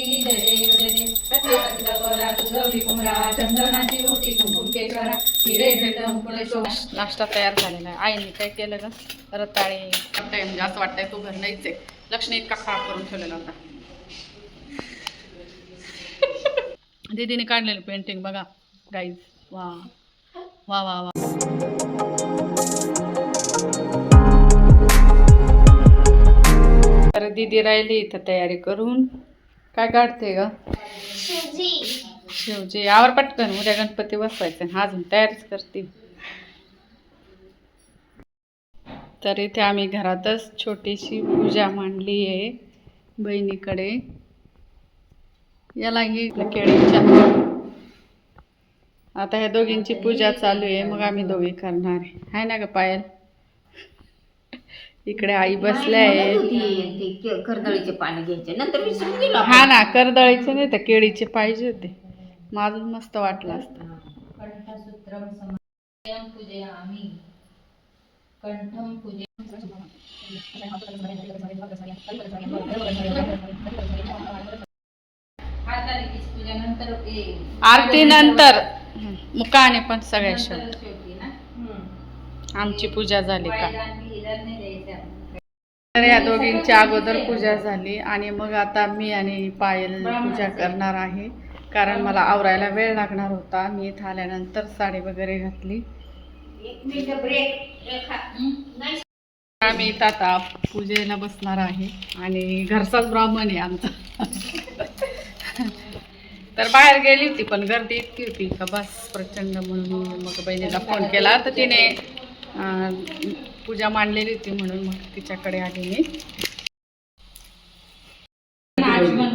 पूर्ती जय देव जय देव रत्नाचा कोला गौरी कुमरा चंदनाची ओटी कुंकुम केशरा हिरे भेट मुकुट शोभा नाश्ता तयार झालेला आहे. आईने काय केलं ग? रताळे. वाटतंय म्हणजे असं वाटतंय तू घर नाहीच आहे. लक्ष्मी इतका खराब करून ठेवलेला होता. दीदीने काढलेली पेंटिंग बघा. गाईज वा. वा वा वा. तर दीदी राहिली इथं तयारी करून. काय काढते ग? शिवजी. यावर पटकन उद्या गणपती बसवायचे अजून तयारीच करते. तर इथे आम्ही घरातच छोटीशी पूजा मांडली आहे बहिणीकडे. याला ही केळीच्या आता ह्या दोघींची पूजा चालू आहे. मग आम्ही दोघी करणार आहे. ना ग पायल? इकडे आई बसल्या आहे. कर्दळीचे पाणी घ्यायचे. नंतर गेलो हा ना करदळीचे नाही तर केळीचे पाहिजे होते. माझं मस्त वाटलं असतं. कंठम पूजे आरती नंतर मुकाने पण सगळ्या शेवट. आमची पूजा झाली का? तर या दोघींच्या अगोदर पूजा झाली आणि मग आता मी आणि पायल पूजा करणार आहे. कारण मला आवरायला वेळ लागणार होता. मी इथं आल्यानंतर साडी वगैरे घातली. आम्ही इथं आता पूजेला बसणार आहे. आणि घरचाच ब्राह्मण आहे आमचा. तर बाहेर गेली होती पण गर्दी इतकी होती का बस प्रचंड म्हणून मग बहिणीला फोन केला. तर तिने पूजा मांडलेली होती म्हणून मग तिच्याकडे आली मी. आचमन?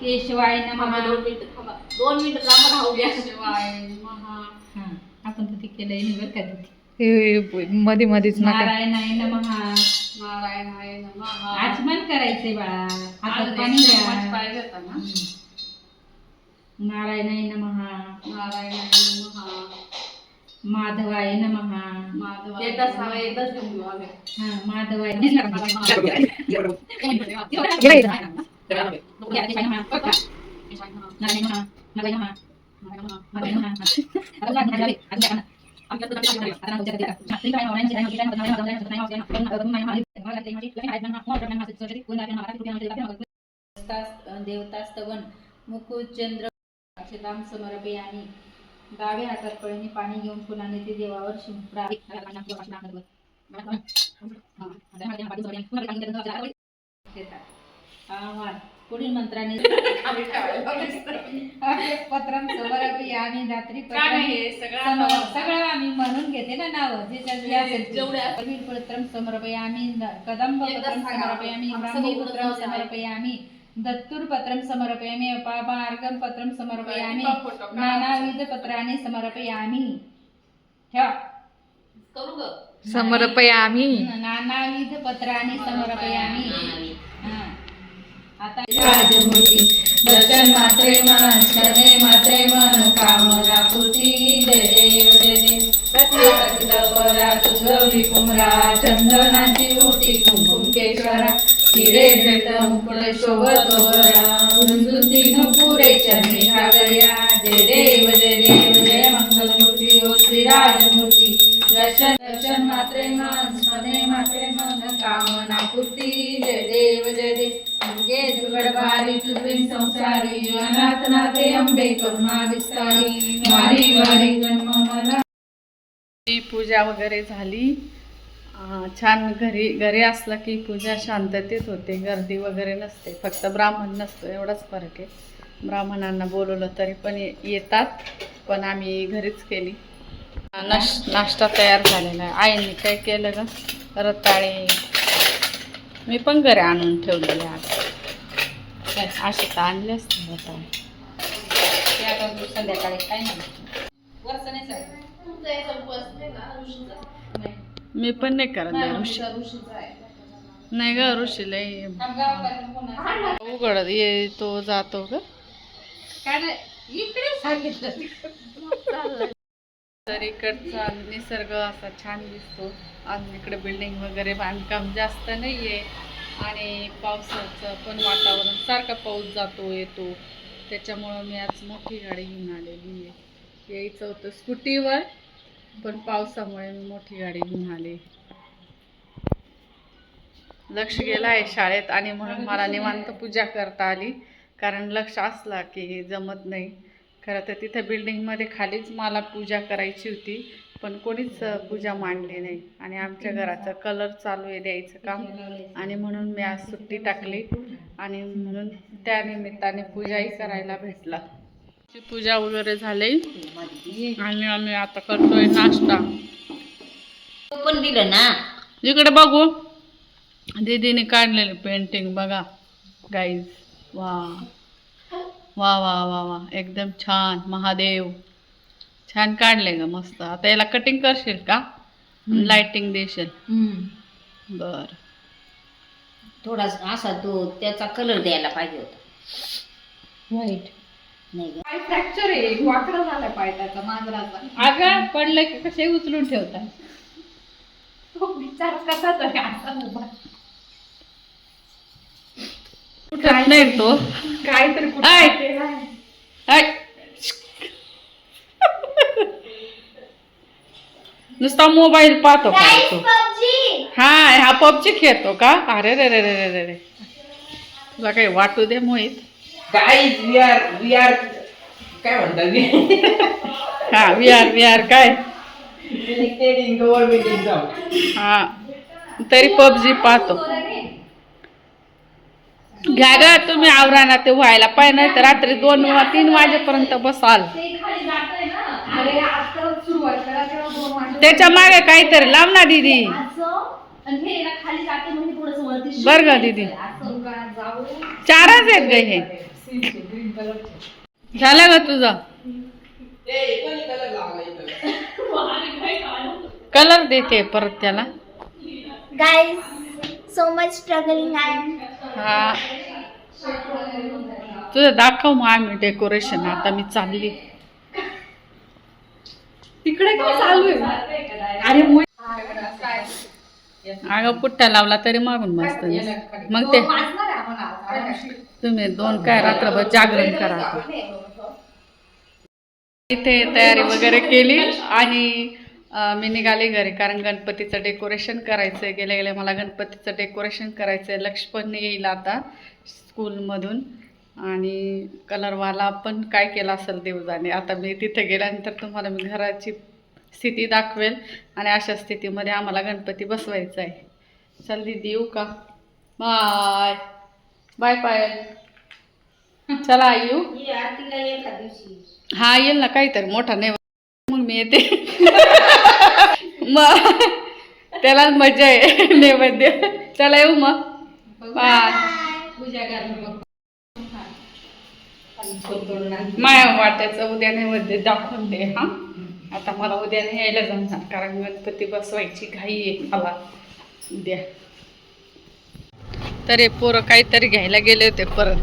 केशवाय नमः. दोन मिनिटं थांबा. राहू द्या शिवाय महा हां, आपण तर ते केलंय का तिथे. मध्ये मध्येच नका. नारायणाय नमः. नारायण आहे नमः आचमन करायचंय बाळा. हातात आज पाणी एक चम्मच घ्या पाहिजे होता ना नारायणाय नमः. नारायण आहे नमः. माधवाय नमः. माधव एकदाच हवं एकदाच घेऊन घेऊ आम्ही. हा माधवाय. देवतास्तवन मुकुचंद्र अक्षतां समर्पयामी. डाव्या हातात पळणी पाणी घेऊन फुलाने ते देवावर. आवाज पुढील मंत्राने आम्ही. पत्रम समर्पयामी रात्री सगळं आम्ही म्हणून घेते ना नाव जे पत्रम समर्पयामी द- कदंब पत्रम सांगा. समर्पयामी आमचं ब्राह्मी पत्रम द्या. दत्तूर पत्रम समर्पयामी अपामार्गम पत्रम समर्पयामी. नानाविध पत्राने समर्पयामी. ठेवा. करू ग. समर्पयामी. नानाविध पत्राने समर्पयामी. हा. आता दर्शन मात्रे मन शने मात्रे मन कामना पूर्ती जय देव जय देव रत्नाचा कोला गौरी कुमरा चंदनाची ओटी कुंकुम केशरा. हिरे भेट मुकुट शोभत वरा उंजुती पुरे चरणी घागर्या जय देव जय देव जय मंगलमूर्ती. ओ श्री राजमूर्ती दर्शन दर्शन मात्रे मन स्मने मात्रे मन कामना पूर्ती. जय देव जय देव. दुर्गे दुर्गडबारी तुर्विन संसारी. अनाथ नाथे अंबे करुणा विस्तारी. वारी वारी जन्म मला. पूजा वगैरे झाली. छान घरी घरी असलं की पूजा शांततेत होते. गर्दी वगैरे नसते. फक्त ब्राह्मण नसतो. एवढाच फरक आहे. ब्राह्मणांना बोलवलं तरी पण येतात पण आम्ही घरीच केली. नाश नाश्ता तयार झालेला आहे. आईने काय केलं का रताळे. मी पण घरी आणून ठेवलेले आज. असे तर आणले असते रताळे. आता संध्याकाळी काय नाही. नाही. नाही. मी पण नाही करत आहे. ऋषी नाही ग ऋषीला थांब गावाकडनं फोन आला. उघड ये तो जातो ग. काय नाही, इकडे सांगितलं. तर इकडचा निसर्ग असा छान दिसतो. आणि इकडे बिल्डिंग वगैरे बांधकाम जास्त नाहीये. आणि पावसाचं पण वातावरण सारखा पाऊस जातो येतो. त्याच्यामुळं मी आज मोठी गाडी घेऊन आलेली आहे. यायचं होतं स्कूटीवर. पण पावसामुळे मी मोठी गाडी घेऊन आले लक्ष गेलं आहे शाळेत आणि म्हणून मला निवांत पूजा करता आली. कारण लक्ष असला की हे जमत नाही. खरं तर तिथं बिल्डिंगमध्ये खालीच मला पूजा करायची होती. पण कोणीच पूजा मांडली नाही. आणि आमच्या घराचं कलर चालू आहे द्यायचं काम. आणि म्हणून मी आज सुट्टी टाकली. आणि म्हणून त्यानिमित्ताने पूजाही करायला भेटला. पूजा वगैरे झाली. आणि आम्ही आता करतोय नाश्ता. पण दिलं ना? इकडे बघू. दीदीने काढलेली पेंटिंग बघा गाईज वा. वा वा वा वा. एकदम छान. महादेव. छान काढले ग मस्त. आता याला कटिंग करशील का? लाइटिंग देशील. बर. थोडा असा तो त्याचा कलर द्यायला पाहिजे होता. वाईट फ्रॅक्चर आहे. वाकडा झाला पाय त्याचा मांजराचा. अगं पडलं की कसे उचलून ठेवतात? तो बिचारा कसा तरी असा उभा. उठत नाही तो? काहीतरी कुठं ऐ! केलाय. ऐ! नुसता मोबाईल पाहतो काय तो? हा हा पबजी खेळतो का? अरे रे रे रे रे रे रे. तुला काही वाटू दे Mohit? Guys we are we are काय म्हणतात? हा विहार विहार काय? सिलेक्टेड इन गव्हर्नमेंट एक्झाम हा तरी पबजी पाहतो. घ्या ग तुम्ही आवराना ते व्हायला पाहिजे नाही तर रात्री दोन वा तीन वाजेपर्यंत बसाल. त्याच्यामागे काहीतरी लाव ना दीदी. बर ग दीदी. जाऊ चारच आहेत ग हे. ग्रीन कलरचे झालं ग तुझं? कलर देते परत त्याला. So much struggling i am. हा. तुझं दाखव मग आम्ही डेकोरेशन आता मी चालली. तिकडे काय चालू आहे? अरे अगं पुट्टा लावला तरी मागून मस्त. मग ते वाजणार आहे आम्हाला आज. तुम्ही दोन काय रात्रभर जागरण करा. इथे तयारी वगैरे केली आणि मी निघाले घरी कारण गणपतीचं डेकोरेशन करायचं आहे गेल्या गेल्या मला गणपतीचं डेकोरेशन करायचं आहे लक्ष पण येईल आता स्कूलमधून. आणि कलरवाला पण काय केला असेल देवजाने. आता मी तिथे गेल्यानंतर तुम्हाला मी घराची स्थिती दाखवेल. आणि अशा स्थितीमध्ये आम्हाला गणपती बसवायचा आहे चल दीदी येऊ का? बाय बाय पायल चला येऊ ही येईल ना काहीतरी. मोठा नाही मग मी येते. मग त्याला मजा आहे. नैवेद्य. चला येऊ मग. बाय माया वाट्याचं उद्या नैवेद्य दाखवून दे हा. आता मला उद्या नाही यायला जमणार कारण गणपती बसवायची घाई आहे मला. उद्या. तरी पोरं काहीतरी घ्यायला गेले होते परत.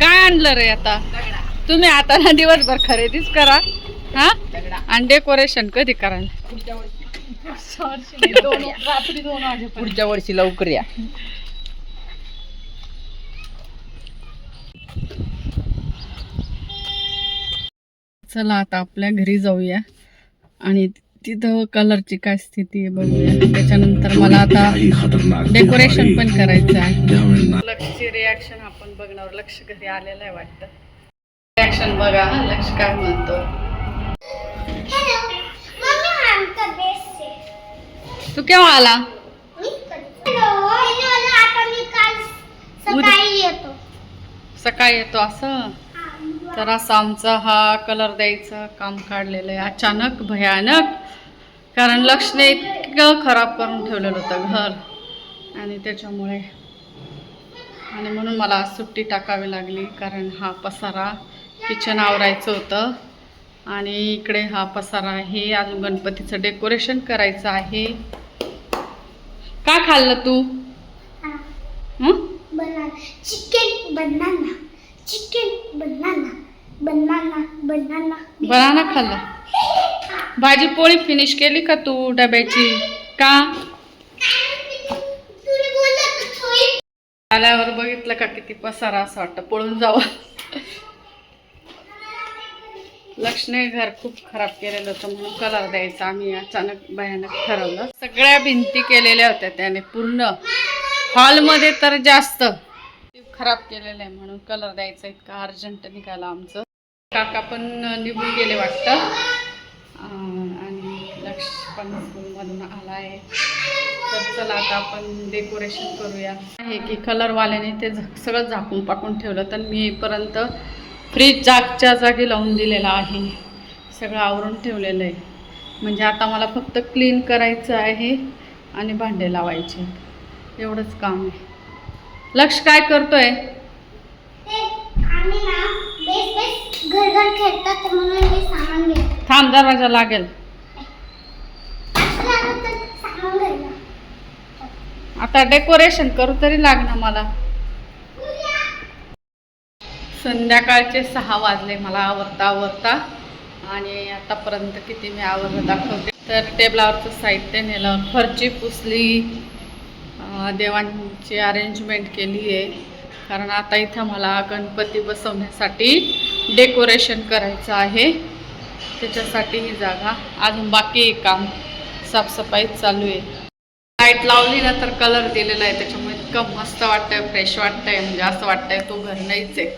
काय आणलं रे आता? तुम्ही आता ना दिवसभर खरेदीच करा. हा? आणि डेकोरेशन कधी कराल? दोन रात्री दोन वाजेपर्यंत पुढच्या वर्षी लवकर या. चला आता आपल्या घरी जाऊया. आणि तिथं कलरची काय स्थिती आहे बघूया त्याच्यानंतर मला आता डेकोरेशन पण करायचं आहे. लक्षची रिॲक्शन आपण बघणार. लक्ष घरी आलेलं आहे वाटतं. रिॲक्शन बघा. लक्ष काय म्हणतो. तू केव्हा आला? सकाळी येतो असं? तर असं आमचा हा कलर द्यायचं काम काढलेलं आहे. अचानक भयानक. कारण लक्षने इतकं खराब करून ठेवलेलं होतं घर. आणि त्याच्यामुळे आणि म्हणून मला सुट्टी टाकावी लागली. कारण हा पसारा किचन आवरायचं होतं. आणि इकडे हा पसारा आहे. अजून गणपतीचं डेकोरेशन करायचं आहे. का खाल्लं तू? Chicken banana. Chicken banana. Banana banana banana खाल्लं. भाजी पोळी फिनिश केली का तू डब्याची? का? आल्यावर बघितलं का किती पसारा असं वाटतं पळून जावं. लक्ष्मी घर खूप खराब केलेलं होतं म्हणून कलर द्यायचा. आम्ही अचानक भयानक ठरवलं. सगळ्या भिंती केलेल्या होत्या त्याने पूर्ण हॉलमध्ये तर जास्त. खराब केलेलं आहे म्हणून कलर द्यायचा इतका अर्जंट निघाला आमचं. काका पण निघून गेले वाटतं. आणि लक्ष पण स्कूलमधून आला आहे तर चला आता आपण डेकोरेशन करूया. आहे की कलरवाल्याने ते सगळं झाकून पाकून ठेवलं तर मी फ्रीज जागच्या जागी लावून दिलेला आहे. सगळं आवरून ठेवलेलं आहे. म्हणजे आता मला फक्त क्लीन करायचं आहे आणि भांडे लावायचे. एवढंच काम आहे. लक्ष काय करतोय? थांब दरवाजा लागेल. आता डेकोरेशन करू तरी लागणार मला. संध्याकाळचे सहा वाजले मला आवरता आवरता. आणि आतापर्यंत किती मी आवरलं दाखवते. तर टेबलावरचं साहित्य नेलं फरची पुसली. देवांची अरेंजमेंट केली आहे कारण आता इथं मला गणपती बसवण्यासाठी डेकोरेशन करायचं आहे. त्याच्यासाठी ही जागा. अजून बाकी काम साफसफाई चालू आहे. लाइट लावली ना तर कलर दिलेला आहे. त्याच्यामुळे इतकं मस्त वाटतंय फ्रेश वाटतंय. म्हणजे असं वाटतंय तो घर नाहीच आहे.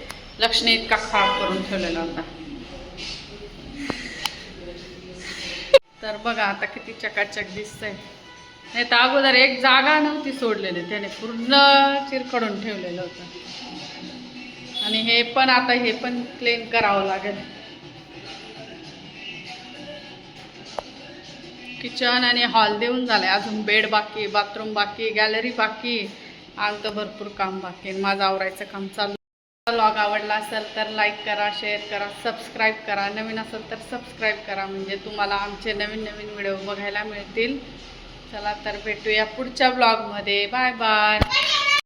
लक्ष्मी इतका खराब करून ठेवलेला होता. तर बघा आता किती चकाचक दिसतंय. नाही तर अगोदर एक जागा नव्हती सोडलेली त्याने पूर्ण चिरखडून ठेवलेलं होतं. आणि हे पण आता हे पण क्लीन करावं लागेल. किचन आणि हॉल देऊन झालंय अजून बेड बाकी बाथरूम बाकी गॅलरी बाकी. आमचं भरपूर काम बाकी माझं आवरायचं काम चालू ब्लॉग आवडला असेल तर लाईक करा शेअर करा सबस्क्राईब करा. नवीन असेल तर सबस्क्राईब करा. म्हणजे तुम्हाला आमचे नवीन नवीन व्हिडिओ बघायला मिळतील. चला तर भेटूया पुढच्या ब्लॉगमध्ये बाय बाय